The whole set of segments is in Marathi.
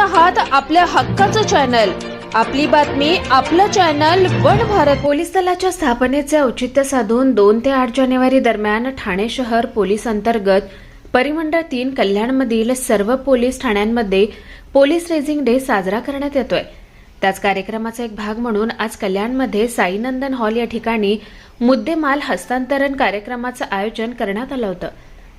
आहात आपल्या हक्काचं चॅनल. आपली बातमी आपलं चॅनल वन भारत पोलीस दलाच्या स्थापनेचे औचित्य साधून दोन ते आठ जानेवारी दरम्यान ठाणे शहर पोलीस अंतर्गत परिमंडळ तीन कल्याणमधील सर्व पोलीस ठाण्यांमध्ये पोलीस रेझिंग डे साजरा करण्यात येतोय. त्याच कार्यक्रमाचा एक भाग म्हणून आज कल्याणमध्ये साईनंदन हॉल या ठिकाणी मुद्देमाल हस्तांतरण कार्यक्रमाचं आयोजन करण्यात आलं होतं.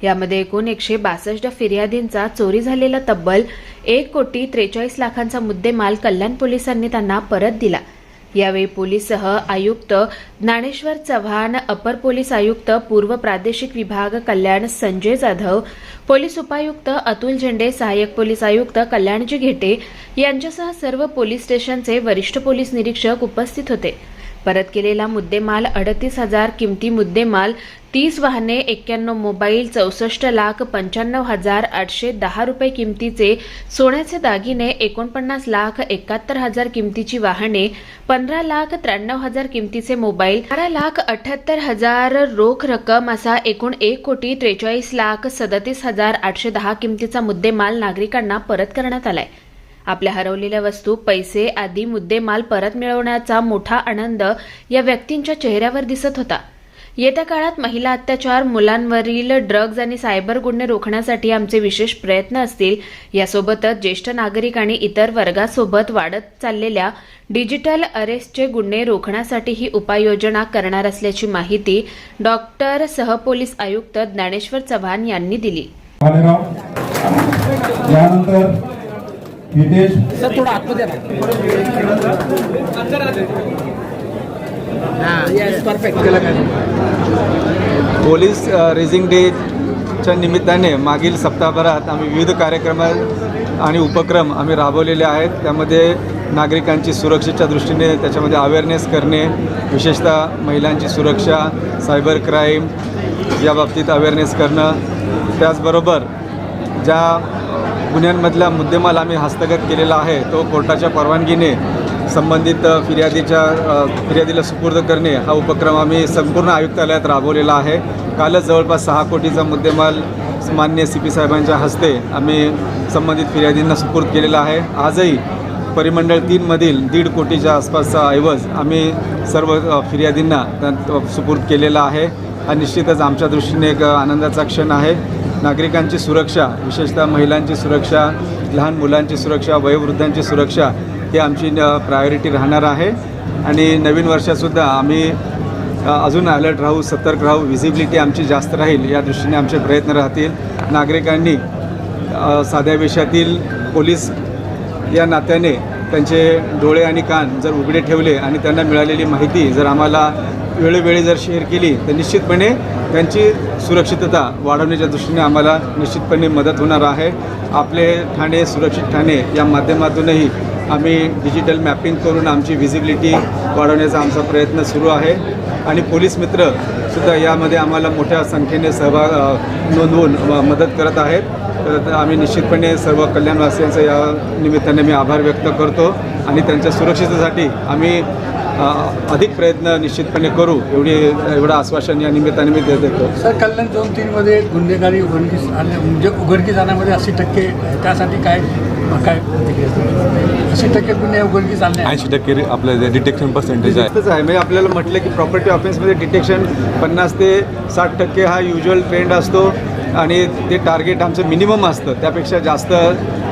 यामध्ये एकूण एकशे बासष्ट फिर्यादींचा चोरी झालेला तब्बल एक कोटी त्रेचाळीस लाखांचा मुद्देमाल कल्याण पोलिसांनी त्यांना परत दिला. यावेळी पोलीससह आयुक्त ज्ञानेश्वर चव्हाण अपर पोलीस आयुक्त पूर्व प्रादेशिक विभाग कल्याण संजय जाधव पोलीस उपायुक्त अतुल झेंडे सहाय्यक पोलीस आयुक्त कल्याणजी घेटे यांच्यासह सर्व पोलीस स्टेशनचे वरिष्ठ पोलीस निरीक्षक उपस्थित होते. परत केलेला मुद्देमाल अडतीस हजार किमती मुद्देमाल तीस वाहने एक्क्याण्णव मोबाईल चौसष्ट लाख पंच्याण्णव हजार आठशे दहा रुपये किमतीचे सोन्याचे दागिने एकोणपन्नास लाख एकाहत्तर हजार किमतीची वाहने पंधरा लाख त्र्याण्णव हजार किमतीचे मोबाईल बारा लाख अठ्याहत्तर हजार रोख रक्कम असा एकूण एक कोटी त्रेचाळीस लाख सदतीस हजार आठशे दहा किमतीचा मुद्देमाल नागरिकांना परत करण्यात आलाय. आपल्या हरवलेल्या वस्तू पैसे आदी मुद्देमाल परत मिळवण्याचा मोठा आनंद या व्यक्तींच्या चेहऱ्यावर दिसत होता. येत्या काळात महिला अत्याचार मुलांवरील ड्रग्ज आणि सायबर गुन्हे रोखण्यासाठी आमचे विशेष प्रयत्न असतील यासोबतच ज्येष्ठ नागरिक आणि इतर वर्गासोबत वाढत चाललेल्या डिजिटल अरेस्टचे गुन्हे रोखण्यासाठी ही उपाययोजना करणार असल्याची माहिती डॉक्टर सहपोलीस आयुक्त ज्ञानेश्वर चव्हाण यांनी दिली. यानंतर हितेश सर थोडं आतमध्ये येस परफेक्ट पोलीस रेझिंग डेच्या निमित्ताने मागील सप्ताहभरात आम्ही विविध कार्यक्रम आणि उपक्रम आम्ही राबवलेले आहेत. त्यामध्ये नागरिकांची सुरक्षेच्या दृष्टीने त्याच्यामध्ये अवेअरनेस करणे विशेषतः महिलांची सुरक्षा सायबर क्राईम या बाबतीत अवेअरनेस करणं. त्याचबरोबर ज्या गुन्ह्यांमधला मुद्देमाल आम्ही हस्तगत केलेला आहे. तो कोर्टाच्या परवानगीने संबंधित फिर्यादीच्या फिर्यादीला सुपूर्द करणे हा उपक्रम आम्ही संपूर्ण आयुक्तालयात राबवलेला आहे. कालच जवळपास सहा कोटीचा मुद्देमाल मान्य सी पी साहेबांच्या हस्ते आम्ही संबंधित फिर्यादींना सुपूर्द केलेला आहे. आजही परिमंडळ तीनमधील दीड कोटीच्या आसपासचा ऐवज आम्ही सर्व फिर्यादींना सुपूर्द केलेला आहे. हा निश्चितच आमच्या दृष्टीने एक आनंदाचा क्षण आहे. नागरिकांची सुरक्षा विशेषतः महिलांची सुरक्षा लहान मुलांची सुरक्षा वयोवृद्धांची सुरक्षा ही आमची प्रायोरिटी राहणार आहे. आणि नवीन वर्षातसुद्धा आम्ही अजून अलर्ट राहू सतर्क राहू व्हिजिबिलिटी आमची जास्त राहील या दृष्टीने आमचे प्रयत्न राहतील. नागरिकांनी साध्या वेशातील पोलीस या नात्याने त्यांचे डोळे आणि कान जर उघडे ठेवले आणि त्यांना मिळालेली माहिती जर आम्हाला वेळोवेळी जर शेअर केली तर निश्चितपणे त्यांची सुरक्षितता वाढवण्याच्या दृष्टीने आम्हाला निश्चितपणे मदत होणार आहे. आपले ठाणे सुरक्षित ठाणे या माध्यमातूनही आम्ही डिजिटल मॅपिंग करून आमची व्हिजिबिलिटी वाढवण्याचा आमचा प्रयत्न सुरू आहे. आणि पोलीस मित्रसुद्धा यामध्ये आम्हाला मोठ्या संख्येने सहभाग नोंदवून मदत करत आहेत. तर आम्ही निश्चितपणे सर्व कल्याणवासियांचा या निमित्ताने मी आभार व्यक्त करतो आणि त्यांच्या सुरक्षितेसाठी आम्ही अधिक प्रयत्न निश्चितपणे करू एवढी एवढं आश्वासन या निमित्ताने मी दे- देतो. सर कल्याण झोन तीनमध्ये गुन्हेगारी उघडकीस आल्या म्हणजे उघडकीस आणण्यामध्ये अस्सी टक्के त्यासाठी काय काय अस्सी टक्के गुन्हे उघडकीस आणले ऐंशी टक्के रे- आपलं डिटेक्शन पर्सेंटेज आहे. आहे. म्हणजे आपल्याला म्हटलं की प्रॉपर्टी ऑफेन्समध्ये डिटेक्शन पन्नास ते साठ टक्के हा युजल ट्रेंड असतो आणि ते टार्गेट आमचं मिनिमम असतं. त्यापेक्षा जास्त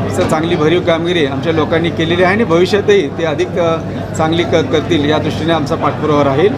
स- चांगली भरीव कामगिरी आमच्या लोकांनी केलेली आहे आणि भविष्यातही ते अधिक चांगली क करतील या दृष्टीने आमचा पाठपुरावा राहील.